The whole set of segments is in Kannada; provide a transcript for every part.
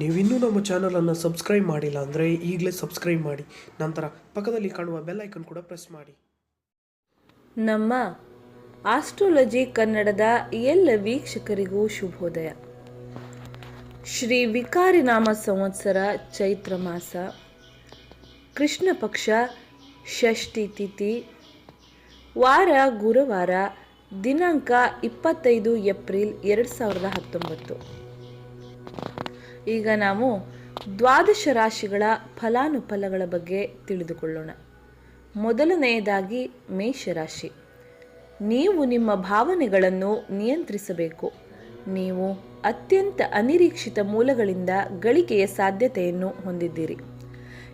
ನೀವಿನ್ನೂ ನಮ್ಮ ಚಾನಲನ್ನು ಸಬ್ಸ್ಕ್ರೈಬ್ ಮಾಡಿಲ್ಲ ಅಂದರೆ ಈಗಲೇ ಸಬ್ಸ್ಕ್ರೈಬ್ ಮಾಡಿ. ನಂತರ ಪಕ್ಕದಲ್ಲಿ ಕಾಣುವ ಬೆಲ್ ಐಕನ್ ಕೂಡ ಪ್ರೆಸ್ ಮಾಡಿ. ನಮ್ಮ ಆಸ್ಟ್ರೋಲಜಿ ಕನ್ನಡದ ಎಲ್ಲ ವೀಕ್ಷಕರಿಗೂ ಶುಭೋದಯ. ಶ್ರೀ ವಿಕಾರಿ ನಾಮ ಸಂವತ್ಸರ ಚೈತ್ರ ಮಾಸ. ಕೃಷ್ಣ ಪಕ್ಷ ಷಷ್ಠಿ ತಿಥಿ. ವಾರ ಗುರುವಾರ ದಿನಾಂಕ ಇಪ್ಪತ್ತೈದು ಏಪ್ರಿಲ್ ಎರಡು ಸಾವಿರದ ಹತ್ತೊಂಬತ್ತು. ಈಗ ನಾವು ದ್ವಾದಶ ರಾಶಿಗಳ ಫಲಾನುಫಲಗಳ ಬಗ್ಗೆ ತಿಳಿದುಕೊಳ್ಳೋಣ. ಮೊದಲನೆಯದಾಗಿ ಮೇಷರಾಶಿ. ನೀವು ನಿಮ್ಮ ಭಾವನೆಗಳನ್ನು ನಿಯಂತ್ರಿಸಬೇಕು. ನೀವು ಅತ್ಯಂತ ಅನಿರೀಕ್ಷಿತ ಮೂಲಗಳಿಂದ ಗಳಿಕೆಯ ಸಾಧ್ಯತೆಯನ್ನು ಹೊಂದಿದ್ದೀರಿ.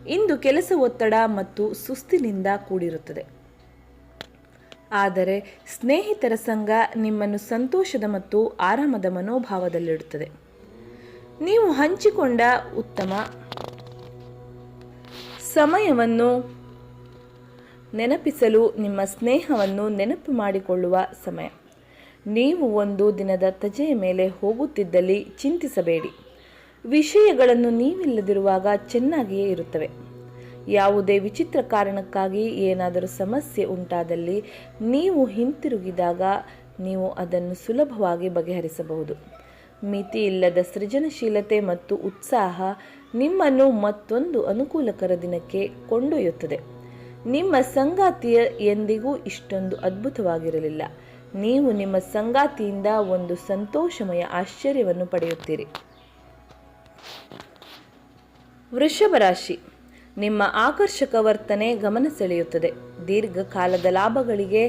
ಇಂದು ಕೆಲಸ ಒತ್ತಡ ಮತ್ತು ಸುಸ್ತಿನಿಂದ ಕೂಡಿರುತ್ತದೆ. ಆದರೆ ಸ್ನೇಹಿತರ ಸಂಘ ನಿಮ್ಮನ್ನು ಸಂತೋಷದ ಮತ್ತು ಆರಾಮದ ಮನೋಭಾವದಲ್ಲಿಡುತ್ತದೆ. ನೀವು ಹಂಚಿಕೊಂಡ ಉತ್ತಮ ಸಮಯವನ್ನು ನೆನಪಿಸಲು ನಿಮ್ಮ ಸ್ನೇಹವನ್ನು ನೆನಪು ಮಾಡಿಕೊಳ್ಳುವ ಸಮಯ. ನೀವು ಒಂದು ದಿನದ ತಜೆಯ ಮೇಲೆ ಹೋಗುತ್ತಿದ್ದಲ್ಲಿ ಚಿಂತಿಸಬೇಡಿ. ವಿಷಯಗಳನ್ನು ನೀವಿಲ್ಲದಿರುವಾಗ ಚೆನ್ನಾಗಿಯೇ ಇರುತ್ತವೆ. ಯಾವುದೇ ವಿಚಿತ್ರ ಕಾರಣಕ್ಕಾಗಿ ಏನಾದರೂ ಸಮಸ್ಯೆ ಉಂಟಾದಲ್ಲಿ ನೀವು ಹಿಂತಿರುಗಿದಾಗ ನೀವು ಅದನ್ನು ಸುಲಭವಾಗಿ ಬಗೆಹರಿಸಬಹುದು. ಮಿತಿ ಇಲ್ಲದ ಸೃಜನಶೀಲತೆ ಮತ್ತು ಉತ್ಸಾಹ ನಿಮ್ಮನ್ನು ಮತ್ತೊಂದು ಅನುಕೂಲಕರ ದಿನಕ್ಕೆ ಕೊಂಡೊಯ್ಯುತ್ತದೆ. ನಿಮ್ಮ ಸಂಗಾತಿಯ ಎಂದಿಗೂ ಇಷ್ಟೊಂದು ಅದ್ಭುತವಾಗಿರಲಿಲ್ಲ. ನೀವು ನಿಮ್ಮ ಸಂಗಾತಿಯಿಂದ ಒಂದು ಸಂತೋಷಮಯ ಆಶ್ಚರ್ಯವನ್ನು ಪಡೆಯುತ್ತೀರಿ. ವೃಷಭ ರಾಶಿ. ನಿಮ್ಮ ಆಕರ್ಷಕ ವರ್ತನೆ ಗಮನ ಸೆಳೆಯುತ್ತದೆ ದೀರ್ಘಕಾಲದ ಲಾಭಗಳಿಗೆ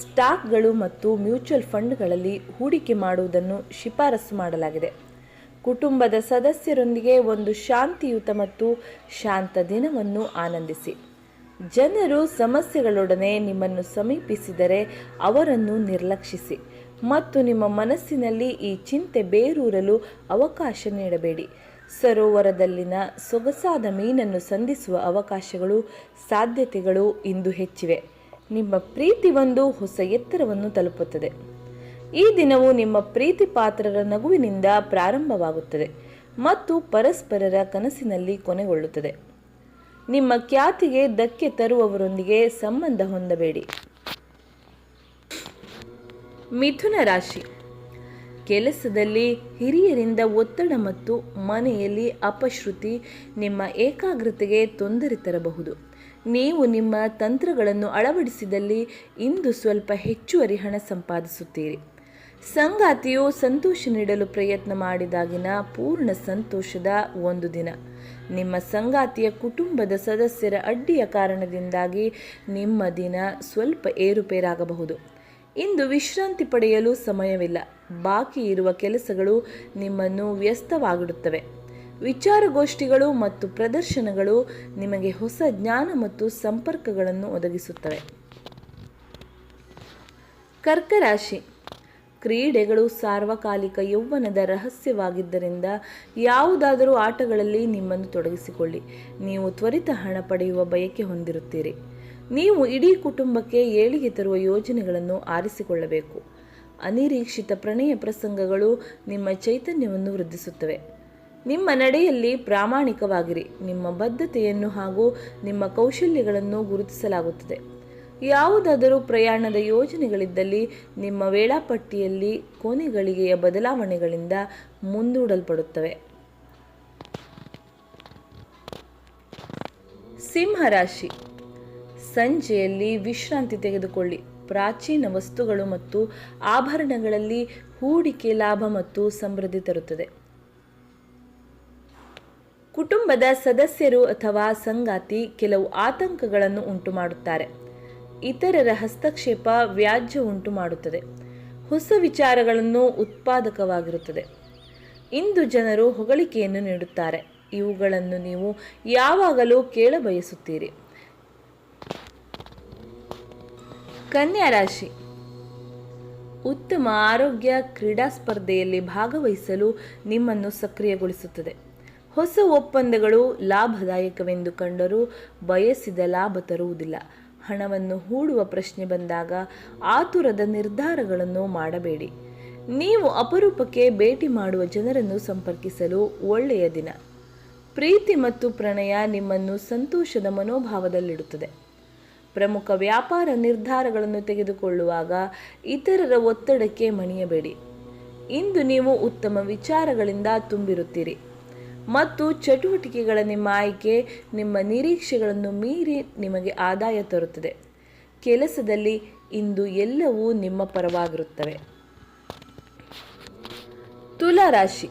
ಸ್ಟಾಕ್ಗಳು ಮತ್ತು ಮ್ಯೂಚುವಲ್ ಫಂಡ್ಗಳಲ್ಲಿ ಹೂಡಿಕೆ ಮಾಡುವುದನ್ನು ಶಿಫಾರಸು ಮಾಡಲಾಗಿದೆ. ಕುಟುಂಬದ ಸದಸ್ಯರೊಂದಿಗೆ ಒಂದು ಶಾಂತಿಯುತ ಮತ್ತು ಶಾಂತ ದಿನವನ್ನು ಆನಂದಿಸಿ. ಜನರು ಸಮಸ್ಯೆಗಳೊಡನೆ ನಿಮ್ಮನ್ನು ಸಮೀಪಿಸಿದರೆ ಅವರನ್ನು ನಿರ್ಲಕ್ಷಿಸಿ. ಮತ್ತು ನಿಮ್ಮ ಮನಸ್ಸಿನಲ್ಲಿ ಈ ಚಿಂತೆ ಬೇರೂರಲು ಅವಕಾಶ ನೀಡಬೇಡಿ. ಸರೋವರದಲ್ಲಿನ ಸೊಗಸಾದ ಮೀನನ್ನು ಸಂಧಿಸುವ ಅವಕಾಶಗಳು, ಸಾಧ್ಯತೆಗಳು ಇಂದು ಹೆಚ್ಚಿವೆ. ನಿಮ್ಮ ಪ್ರೀತಿ ಒಂದು ಹೊಸ ಎತ್ತರವನ್ನು ತಲುಪುತ್ತದೆ. ಈ ದಿನವು ನಿಮ್ಮ ಪ್ರೀತಿ ಪಾತ್ರರ ನಗುವಿನಿಂದ ಪ್ರಾರಂಭವಾಗುತ್ತದೆ ಮತ್ತು ಪರಸ್ಪರರ ಕನಸಿನಲ್ಲಿ ಕೊನೆಗೊಳ್ಳುತ್ತದೆ. ನಿಮ್ಮ ಖ್ಯಾತಿಗೆ ಧಕ್ಕೆ ತರುವವರೊಂದಿಗೆ ಸಂಬಂಧ ಹೊಂದಬೇಡಿ. ಮಿಥುನ ರಾಶಿ. ಕೆಲಸದಲ್ಲಿ ಹಿರಿಯರಿಂದ ಒತ್ತಡ ಮತ್ತು ಮನೆಯಲ್ಲಿ ಅಪಶ್ರುತಿ ನಿಮ್ಮ ಏಕಾಗ್ರತೆಗೆ ತೊಂದರೆ ತರಬಹುದು. ನೀವು ನಿಮ್ಮ ತಂತ್ರಗಳನ್ನು ಅಳವಡಿಸಿದಲ್ಲಿ ಇಂದು ಸ್ವಲ್ಪ ಹೆಚ್ಚುವರಿ ಹಣ ಸಂಪಾದಿಸುತ್ತೀರಿ. ಸಂಗಾತಿಯು ಸಂತೋಷ ನೀಡಲು ಪ್ರಯತ್ನ ಮಾಡಿದಾಗಿನ ಪೂರ್ಣ ಸಂತೋಷದ ಒಂದು ದಿನ. ನಿಮ್ಮ ಸಂಗಾತಿಯ ಕುಟುಂಬದ ಸದಸ್ಯರ ಅಡ್ಡಿಯ ಕಾರಣದಿಂದಾಗಿ ನಿಮ್ಮ ದಿನ ಸ್ವಲ್ಪ ಏರುಪೇರಾಗಬಹುದು. ಇಂದು ವಿಶ್ರಾಂತಿ ಪಡೆಯಲು ಸಮಯವಿಲ್ಲ. ಬಾಕಿ ಇರುವ ಕೆಲಸಗಳು ನಿಮ್ಮನ್ನು ವ್ಯಸ್ತವಾಗಿಡುತ್ತವೆ ವಿಚಾರಗೋಷ್ಠಿಗಳು ಮತ್ತು ಪ್ರದರ್ಶನಗಳು ನಿಮಗೆ ಹೊಸ ಜ್ಞಾನ ಮತ್ತು ಸಂಪರ್ಕಗಳನ್ನು ಒದಗಿಸುತ್ತವೆ. ಕರ್ಕರಾಶಿ. ಕ್ರೀಡೆಗಳು ಸಾರ್ವಕಾಲಿಕ ಯೌವನದ ರಹಸ್ಯವಾಗಿದ್ದರಿಂದ ಯಾವುದಾದರೂ ಆಟಗಳಲ್ಲಿ ನಿಮ್ಮನ್ನು ತೊಡಗಿಸಿಕೊಳ್ಳಿ. ನೀವು ತ್ವರಿತ ಹಣ ಪಡೆಯುವ ಬಯಕೆ ಹೊಂದಿರುತ್ತೀರಿ. ನೀವು ಇಡೀ ಕುಟುಂಬಕ್ಕೆ ಏಳಿಗೆ ತರುವ ಯೋಜನೆಗಳನ್ನು ಆರಿಸಿಕೊಳ್ಳಬೇಕು. ಅನಿರೀಕ್ಷಿತ ಪ್ರಣಯ ಪ್ರಸಂಗಗಳು ನಿಮ್ಮ ಚೈತನ್ಯವನ್ನು ವೃದ್ಧಿಸುತ್ತವೆ. ನಿಮ್ಮ ನಡೆಯಲ್ಲಿ ಪ್ರಾಮಾಣಿಕವಾಗಿರಿ. ನಿಮ್ಮ ಬದ್ಧತೆಯನ್ನು ಹಾಗೂ ನಿಮ್ಮ ಕೌಶಲ್ಯಗಳನ್ನು ಗುರುತಿಸಲಾಗುತ್ತದೆ. ಯಾವುದಾದರೂ ಪ್ರಯಾಣದ ಯೋಜನೆಗಳಿದ್ದಲ್ಲಿ ನಿಮ್ಮ ವೇಳಾಪಟ್ಟಿಯಲ್ಲಿ ಕೊನೆಗಳಿಗೆಯ ಬದಲಾವಣೆಗಳಿಂದ ಮುಂದೂಡಲ್ಪಡುತ್ತವೆ. ಸಿಂಹರಾಶಿ ಸಂಜೆಯಲ್ಲಿ ವಿಶ್ರಾಂತಿ ತೆಗೆದುಕೊಳ್ಳಿ. ಪ್ರಾಚೀನ ವಸ್ತುಗಳು ಮತ್ತು ಆಭರಣಗಳಲ್ಲಿ ಹೂಡಿಕೆ ಲಾಭ ಮತ್ತು ಸಮೃದ್ಧಿ ತರುತ್ತದೆ. ಕುಟುಂಬದ ಸದಸ್ಯರು ಅಥವಾ ಸಂಗಾತಿ ಕೆಲವು ಆತಂಕಗಳನ್ನು ಉಂಟು ಮಾಡುತ್ತಾರೆ ಇತರರ ಹಸ್ತಕ್ಷೇಪ ವ್ಯಾಜ್ಯ ಉಂಟು ಮಾಡುತ್ತದೆ ಹೊಸ ವಿಚಾರಗಳನ್ನು ಉತ್ಪಾದಕವಾಗಿರುತ್ತದೆ. ಇಂದು ಜನರು ಹೊಗಳಿಕೆಯನ್ನು ನೀಡುತ್ತಾರೆ. ಇವುಗಳನ್ನು ನೀವು ಯಾವಾಗಲೂ ಕೇಳಬಯಸುತ್ತೀರಿ. ಕನ್ಯಾ ರಾಶಿ. ಉತ್ತಮ ಆರೋಗ್ಯ, ಕ್ರೀಡಾ ಸ್ಪರ್ಧೆಯಲ್ಲಿ ಭಾಗವಹಿಸಲು ನಿಮ್ಮನ್ನು ಸಕ್ರಿಯಗೊಳಿಸುತ್ತದೆ. ಹೊಸ ಒಪ್ಪಂದಗಳು ಲಾಭದಾಯಕವೆಂದು ಕಂಡರೂ ಬಯಸಿದ ಲಾಭ ತರುವುದಿಲ್ಲ. ಹಣವನ್ನು ಹೂಡುವ ಪ್ರಶ್ನೆ ಬಂದಾಗ ಆತುರದ ನಿರ್ಧಾರಗಳನ್ನು ಮಾಡಬೇಡಿ. ನೀವು ಅಪರೂಪಕ್ಕೆ ಭೇಟಿ ಮಾಡುವ ಜನರನ್ನು ಸಂಪರ್ಕಿಸಲು ಒಳ್ಳೆಯ ದಿನ. ಪ್ರೀತಿ ಮತ್ತು ಪ್ರಣಯ ನಿಮ್ಮನ್ನು ಸಂತೋಷದ ಮನೋಭಾವದಲ್ಲಿಡುತ್ತದೆ. ಪ್ರಮುಖ ವ್ಯಾಪಾರ ನಿರ್ಧಾರಗಳನ್ನು ತೆಗೆದುಕೊಳ್ಳುವಾಗ ಇತರರ ಒತ್ತಡಕ್ಕೆ ಮಣಿಯಬೇಡಿ. ಇಂದು ನೀವು ಉತ್ತಮ ವಿಚಾರಗಳಿಂದ ತುಂಬಿರುತ್ತೀರಿ. ಮತ್ತು ಚಟುವಟಿಕೆಗಳ ನಿಮ್ಮ ಆಯ್ಕೆ, ನಿಮ್ಮ ನಿರೀಕ್ಷೆಗಳನ್ನು ಮೀರಿ ನಿಮಗೆ ಆದಾಯ ತರುತ್ತದೆ. ಕೆಲಸದಲ್ಲಿ ಇಂದು ಎಲ್ಲವೂ ನಿಮ್ಮ ಪರವಾಗಿರುತ್ತವೆ. ತುಲಾ ರಾಶಿ.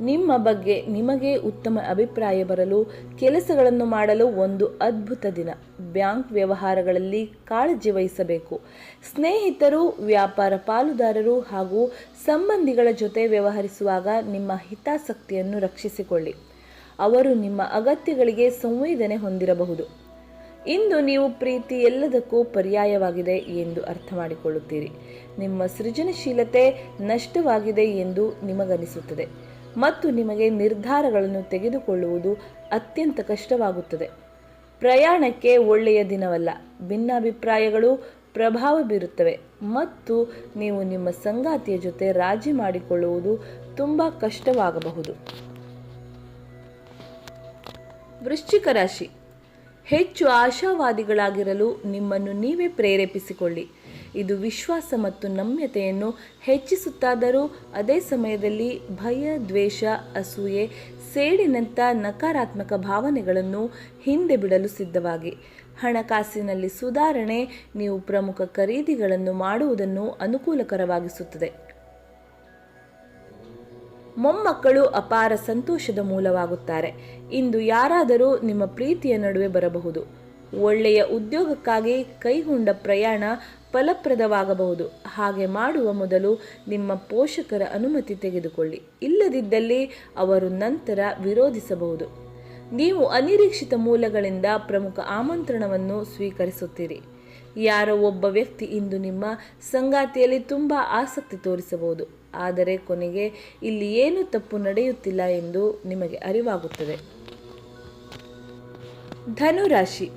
ನಿಮ್ಮ ಬಗ್ಗೆ ನಿಮಗೆ ಉತ್ತಮ ಅಭಿಪ್ರಾಯ ಬರಲು, ಕೆಲಸಗಳನ್ನು ಮಾಡಲು ಒಂದು ಅದ್ಭುತ ದಿನ. ಬ್ಯಾಂಕ್ ವ್ಯವಹಾರಗಳಲ್ಲಿ ಕಾಳಜಿ ವಹಿಸಬೇಕು. ಸ್ನೇಹಿತರು, ವ್ಯಾಪಾರ ಪಾಲುದಾರರು ಹಾಗೂ ಸಂಬಂಧಿಗಳ ಜೊತೆ ವ್ಯವಹರಿಸುವಾಗ ನಿಮ್ಮ ಹಿತಾಸಕ್ತಿಯನ್ನು ರಕ್ಷಿಸಿಕೊಳ್ಳಿ. ಅವರು ನಿಮ್ಮ ಅಗತ್ಯಗಳಿಗೆ ಸಂವೇದನೆ ಹೊಂದಿರಬಹುದು. ಇಂದು ನೀವು ಪ್ರೀತಿ ಎಲ್ಲದಕ್ಕೂ ಪರ್ಯಾಯವಾಗಿದೆ ಎಂದು ಅರ್ಥ ಮಾಡಿಕೊಳ್ಳುತ್ತೀರಿ ನಿಮ್ಮ ಸೃಜನಶೀಲತೆ ನಷ್ಟವಾಗಿದೆ ಎಂದು ನಿಮಗನಿಸುತ್ತದೆ. ಮತ್ತು ನಿಮಗೆ ನಿರ್ಧಾರಗಳನ್ನು ತೆಗೆದುಕೊಳ್ಳುವುದು ಅತ್ಯಂತ ಕಷ್ಟವಾಗುತ್ತದೆ. ಪ್ರಯಾಣಕ್ಕೆ ಒಳ್ಳೆಯ ದಿನವಲ್ಲ. ಭಿನ್ನಾಭಿಪ್ರಾಯಗಳು, ಪ್ರಭಾವ ಬೀರುತ್ತವೆ ಮತ್ತು ನೀವು ನಿಮ್ಮ ಸಂಗಾತಿಯ ಜೊತೆ ರಾಜಿ ಮಾಡಿಕೊಳ್ಳುವುದು ತುಂಬ ಕಷ್ಟವಾಗಬಹುದು. ವೃಶ್ಚಿಕ ರಾಶಿ. ಹೆಚ್ಚು ಆಶಾವಾದಿಗಳಾಗಿರಲು ನಿಮ್ಮನ್ನು ನೀವೇ ಪ್ರೇರೇಪಿಸಿಕೊಳ್ಳಿ. ಇದು ವಿಶ್ವಾಸ ಮತ್ತು ನಮ್ಯತೆಯನ್ನು ಹೆಚ್ಚಿಸುತ್ತಾದರೂ ಅದೇ ಸಮಯದಲ್ಲಿ ಭಯ, ದ್ವೇಷ, ಅಸೂಯೆ ಸೇಡಿನಂಥ ನಕಾರಾತ್ಮಕ ಭಾವನೆಗಳನ್ನು ಹಿಂದೆ ಬಿಡಲು ಸಿದ್ಧವಾಗಿ. ಹಣಕಾಸಿನಲ್ಲಿ ಸುಧಾರಣೆ ನೀವು ಪ್ರಮುಖ ಖರೀದಿಗಳನ್ನು ಮಾಡುವುದನ್ನು ಅನುಕೂಲಕರವಾಗಿಸುತ್ತದೆ. ಮೊಮ್ಮಕ್ಕಳು ಅಪಾರ ಸಂತೋಷದ ಮೂಲವಾಗುತ್ತಾರೆ. ಇಂದು ಯಾರಾದರೂ ನಿಮ್ಮ ಪ್ರೀತಿಯ ನಡುವೆ ಬರಬಹುದು. ಒಳ್ಳೆಯ ಉದ್ಯೋಗಕ್ಕಾಗಿ ಕೈಗೊಂಡ ಪ್ರಯಾಣ ಫಲಪ್ರದವಾಗಬಹುದು. ಹಾಗೆ ಮಾಡುವ ಮೊದಲು ನಿಮ್ಮ ಪೋಷಕರ ಅನುಮತಿ ತೆಗೆದುಕೊಳ್ಳಿ. ಇಲ್ಲದಿದ್ದಲ್ಲಿ ಅವರು ನಂತರ ವಿರೋಧಿಸಬಹುದು. ನೀವು ಅನಿರೀಕ್ಷಿತ ಮೂಲಗಳಿಂದ ಪ್ರಮುಖ ಆಮಂತ್ರಣವನ್ನು ಸ್ವೀಕರಿಸುತ್ತೀರಿ. ಯಾರೋ ಒಬ್ಬ ವ್ಯಕ್ತಿ ಇಂದು ನಿಮ್ಮ ಸಂಗಾತಿಯಲ್ಲಿ ತುಂಬ ಆಸಕ್ತಿ ತೋರಿಸಬಹುದು. ಆದರೆ ಕೊನೆಗೆ ಇಲ್ಲಿ ಏನೂ ತಪ್ಪು ನಡೆಯುತ್ತಿಲ್ಲ ಎಂದು ನಿಮಗೆ ಅರಿವಾಗುತ್ತದೆ. ಧನುರಾಶಿ.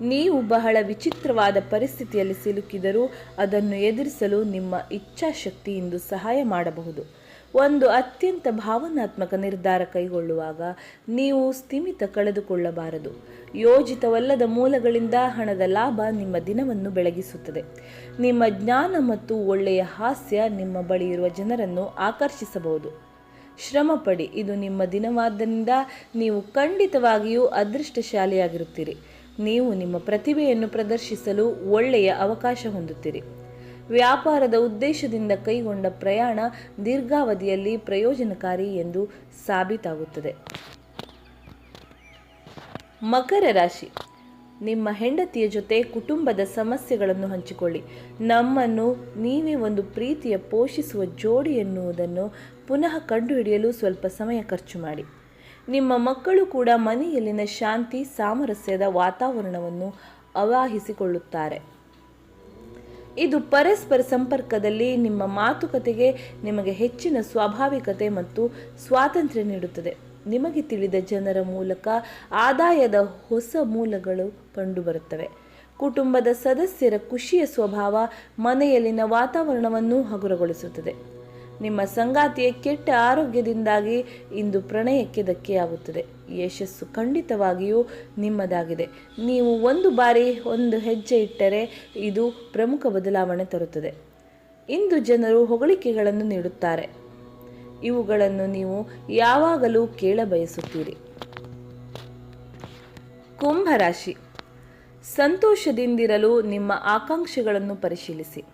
ನೀವು ಬಹಳ ವಿಚಿತ್ರವಾದ ಪರಿಸ್ಥಿತಿಯಲ್ಲಿ ಸಿಲುಕಿದರೂ ಅದನ್ನು ಎದುರಿಸಲು ನಿಮ್ಮ ಇಚ್ಛಾಶಕ್ತಿ ಇಂದು ಸಹಾಯ ಮಾಡಬಹುದು. ಒಂದು ಅತ್ಯಂತ ಭಾವನಾತ್ಮಕ ನಿರ್ಧಾರ ಕೈಗೊಳ್ಳುವಾಗ ನೀವು ಸ್ಥಿಮಿತ ಕಳೆದುಕೊಳ್ಳಬಾರದು. ಯೋಜಿತವಲ್ಲದ ಮೂಲಗಳಿಂದ ಹಣದ ಲಾಭ ನಿಮ್ಮ ದಿನವನ್ನು ಬೆಳಗಿಸುತ್ತದೆ. ನಿಮ್ಮ ಜ್ಞಾನ ಮತ್ತು ಒಳ್ಳೆಯ ಹಾಸ್ಯ ನಿಮ್ಮ ಬಳಿ ಇರುವ ಜನರನ್ನು ಆಕರ್ಷಿಸಬಹುದು. ಶ್ರಮಪಡಿ, ಇದು ನಿಮ್ಮ ದಿನವಾದ್ದರಿಂದ ನೀವು ಖಂಡಿತವಾಗಿಯೂ ಅದೃಷ್ಟಶಾಲಿಯಾಗಿರುತ್ತೀರಿ. ನೀವು ನಿಮ್ಮ ಪ್ರತಿಭೆಯನ್ನು ಪ್ರದರ್ಶಿಸಲು ಒಳ್ಳೆಯ ಅವಕಾಶ ಹೊಂದುತ್ತೀರಿ. ವ್ಯಾಪಾರದ ಉದ್ದೇಶದಿಂದ ಕೈಗೊಂಡ ಪ್ರಯಾಣ ದೀರ್ಘಾವಧಿಯಲ್ಲಿ ಪ್ರಯೋಜನಕಾರಿ ಎಂದು ಸಾಬೀತಾಗುತ್ತದೆ. ಮಕರ ರಾಶಿ. ನಿಮ್ಮ ಹೆಂಡತಿಯ ಜೊತೆ ಕುಟುಂಬದ ಸಮಸ್ಯೆಗಳನ್ನು ಹಂಚಿಕೊಳ್ಳಿ. ನಮ್ಮನ್ನು ನೀವೇ ಒಂದು ಪ್ರೀತಿಯ ಪೋಷಿಸುವ ಜೋಡಿ ಎನ್ನುವುದನ್ನು ಪುನಃ ಕಂಡುಹಿಡಿಯಲು ಸ್ವಲ್ಪ ಸಮಯ ಖರ್ಚು ಮಾಡಿ. ನಿಮ್ಮ ಮಕ್ಕಳು ಕೂಡ ಮನೆಯಲ್ಲಿನ ಶಾಂತಿ, ಸಾಮರಸ್ಯದ ವಾತಾವರಣವನ್ನು ಅವಾಹಿಸಿಕೊಳ್ಳುತ್ತಾರೆ ಇದು ಪರಸ್ಪರ ಸಂಪರ್ಕದಲ್ಲಿ ನಿಮ್ಮ ಮಾತುಕತೆಗೆ ನಿಮಗೆ ಹೆಚ್ಚಿನ ಸ್ವಾಭಾವಿಕತೆ ಮತ್ತು ಸ್ವಾತಂತ್ರ್ಯ ನೀಡುತ್ತದೆ. ನಿಮಗೆ ತಿಳಿದ ಜನರ ಮೂಲಕ ಆದಾಯದ ಹೊಸ ಮೂಲಗಳು ಕಂಡುಬರುತ್ತವೆ. ಕುಟುಂಬದ ಸದಸ್ಯರ ಖುಷಿಯ ಸ್ವಭಾವ ಮನೆಯಲ್ಲಿನ ವಾತಾವರಣವನ್ನು ಹಗುರಗೊಳಿಸುತ್ತದೆ. ನಿಮ್ಮ ಸಂಗಾತಿಯ ಕೆಟ್ಟ ಆರೋಗ್ಯದಿಂದಾಗಿ ಇಂದು ಪ್ರಣಯಕ್ಕೆ ಧಕ್ಕೆಯಾಗುತ್ತದೆ. ಯಶಸ್ಸು ಖಂಡಿತವಾಗಿಯೂ ನಿಮ್ಮದಾಗಿದೆ. ನೀವು ಒಂದು ಬಾರಿ ಒಂದು ಹೆಜ್ಜೆ ಇಟ್ಟರೆ ಇದು ಪ್ರಮುಖ ಬದಲಾವಣೆ ತರುತ್ತದೆ. ಇಂದು ಜನರು ಹೊಗಳಿಕೆಗಳನ್ನು ನೀಡುತ್ತಾರೆ. ಇವುಗಳನ್ನು ನೀವು ಯಾವಾಗಲೂ ಕೇಳಬಯಸುತ್ತೀರಿ. ಕುಂಭರಾಶಿ. ಸಂತೋಷದಿಂದಿರಲು ನಿಮ್ಮ ಆಕಾಂಕ್ಷೆಗಳನ್ನು ಪರಿಶೀಲಿಸಿ.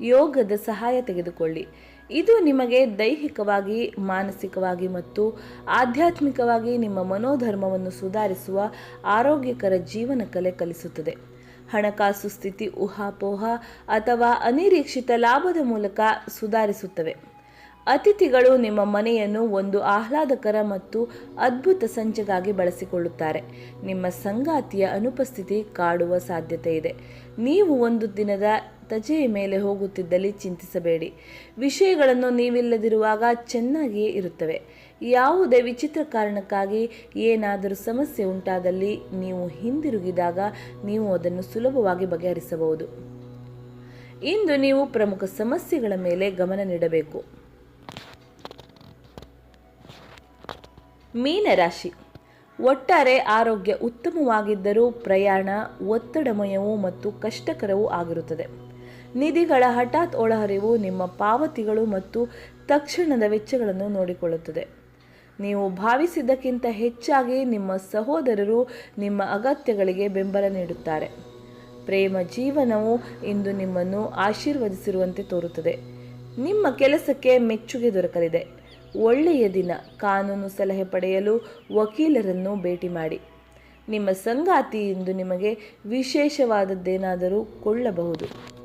ಯೋಗದ ಸಹಾಯ ತೆಗೆದುಕೊಳ್ಳಿ. ಇದು ನಿಮಗೆ ದೈಹಿಕವಾಗಿ, ಮಾನಸಿಕವಾಗಿ ಮತ್ತು ಆಧ್ಯಾತ್ಮಿಕವಾಗಿ ನಿಮ್ಮ ಮನೋಧರ್ಮವನ್ನು ಸುಧಾರಿಸುವ ಆರೋಗ್ಯಕರ ಜೀವನ ಕಲೆ ಕಲಿಸುತ್ತದೆ. ಹಣಕಾಸು ಸ್ಥಿತಿ ಊಹಾಪೋಹ ಅಥವಾ ಅನಿರೀಕ್ಷಿತ ಲಾಭದ ಮೂಲಕ ಸುಧಾರಿಸುತ್ತವೆ. ಅತಿಥಿಗಳು ನಿಮ್ಮ ಮನೆಯನ್ನು ಒಂದು ಆಹ್ಲಾದಕರ ಮತ್ತು ಅದ್ಭುತ ಸಂಜೆಗಾಗಿ ಬಳಸಿಕೊಳ್ಳುತ್ತಾರೆ. ನಿಮ್ಮ ಸಂಗಾತಿಯ ಅನುಪಸ್ಥಿತಿ ಕಾಡುವ ಸಾಧ್ಯತೆ ಇದೆ. ನೀವು ಒಂದು ದಿನದ ತಜೆಯ ಮೇಲೆ ಹೋಗುತ್ತಿದ್ದಲ್ಲಿ ಚಿಂತಿಸಬೇಡಿ. ವಿಷಯಗಳನ್ನು ನೀವಿಲ್ಲದಿರುವಾಗ ಚೆನ್ನಾಗಿಯೇ ಇರುತ್ತವೆ. ಯಾವುದೇ ವಿಚಿತ್ರ ಕಾರಣಕ್ಕಾಗಿ ಏನಾದರೂ ಸಮಸ್ಯೆ ಉಂಟಾದಲ್ಲಿ ನೀವು ಹಿಂದಿರುಗಿದಾಗ ನೀವು ಅದನ್ನು ಸುಲಭವಾಗಿ ಬಗೆಹರಿಸಬಹುದು. ಇಂದು ನೀವು ಪ್ರಮುಖ ಸಮಸ್ಯೆಗಳ ಮೇಲೆ ಗಮನ ನೀಡಬೇಕು. ಮೀನರಾಶಿ. ಒಟ್ಟಾರೆ ಆರೋಗ್ಯ ಉತ್ತಮವಾಗಿದ್ದರೂ ಪ್ರಯಾಣ ಒತ್ತಡಮಯವೂ ಮತ್ತು ಕಷ್ಟಕರವೂ ಆಗಿರುತ್ತದೆ. ನಿಧಿಗಳ ಹಠಾತ್ ಒಳಹರಿವು ನಿಮ್ಮ ಪಾವತಿಗಳು ಮತ್ತು ತಕ್ಷಣದ ವೆಚ್ಚಗಳನ್ನು ನೋಡಿಕೊಳ್ಳುತ್ತದೆ. ನೀವು ಭಾವಿಸಿದ್ದಕ್ಕಿಂತ ಹೆಚ್ಚಾಗಿ ನಿಮ್ಮ ಸಹೋದರರು ನಿಮ್ಮ ಅಗತ್ಯಗಳಿಗೆ ಬೆಂಬಲ ನೀಡುತ್ತಾರೆ. ಪ್ರೇಮ ಜೀವನವು ಇಂದು ನಿಮ್ಮನ್ನು ಆಶೀರ್ವದಿಸಿರುವಂತೆ ತೋರುತ್ತದೆ. ನಿಮ್ಮ ಕೆಲಸಕ್ಕೆ ಮೆಚ್ಚುಗೆ ದೊರಕಲಿದೆ. ಒಳ್ಳೆಯ ದಿನ, ಕಾನೂನು ಸಲಹೆ ಪಡೆಯಲು ವಕೀಲರನ್ನು ಭೇಟಿ ಮಾಡಿ. ನಿಮ್ಮ ಸಂಗಾತಿ ಇಂದು ನಿಮಗೆ ವಿಶೇಷವಾದದ್ದೇನಾದರೂ ಕೊಳ್ಳಬಹುದು.